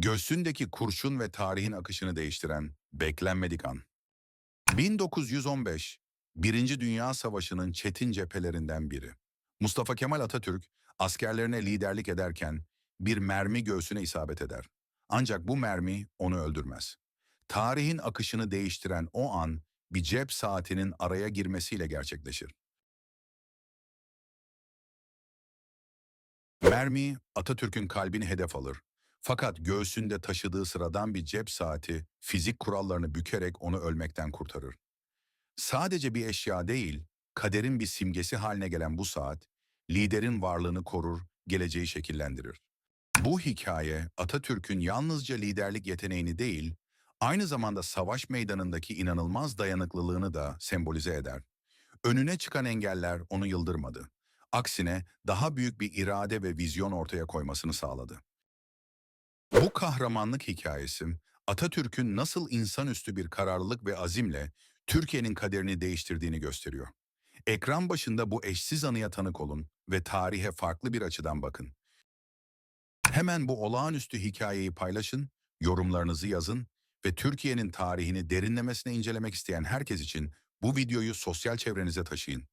Göğsündeki kurşun ve tarihin akışını değiştiren beklenmedik an. 1915, Birinci Dünya Savaşı'nın çetin cephelerinden biri. Mustafa Kemal Atatürk askerlerine liderlik ederken bir mermi göğsüne isabet eder. Ancak bu mermi onu öldürmez. Tarihin akışını değiştiren o an bir cep saatinin araya girmesiyle gerçekleşir. Mermi Atatürk'ün kalbini hedef alır. Fakat göğsünde taşıdığı sıradan bir cep saati fizik kurallarını bükerek onu ölmekten kurtarır. Sadece bir eşya değil, kaderin bir simgesi haline gelen bu saat, liderin varlığını korur, geleceği şekillendirir. Bu hikaye Atatürk'ün yalnızca liderlik yeteneğini değil, aynı zamanda savaş meydanındaki inanılmaz dayanıklılığını da sembolize eder. Önüne çıkan engeller onu yıldırmadı. Aksine daha büyük bir irade ve vizyon ortaya koymasını sağladı. Bu kahramanlık hikayesi Atatürk'ün nasıl insanüstü bir kararlılık ve azimle Türkiye'nin kaderini değiştirdiğini gösteriyor. Ekran başında bu eşsiz anıya tanık olun ve tarihe farklı bir açıdan bakın. Hemen bu olağanüstü hikayeyi paylaşın, yorumlarınızı yazın ve Türkiye'nin tarihini derinlemesine incelemek isteyen herkes için bu videoyu sosyal çevrenize taşıyın.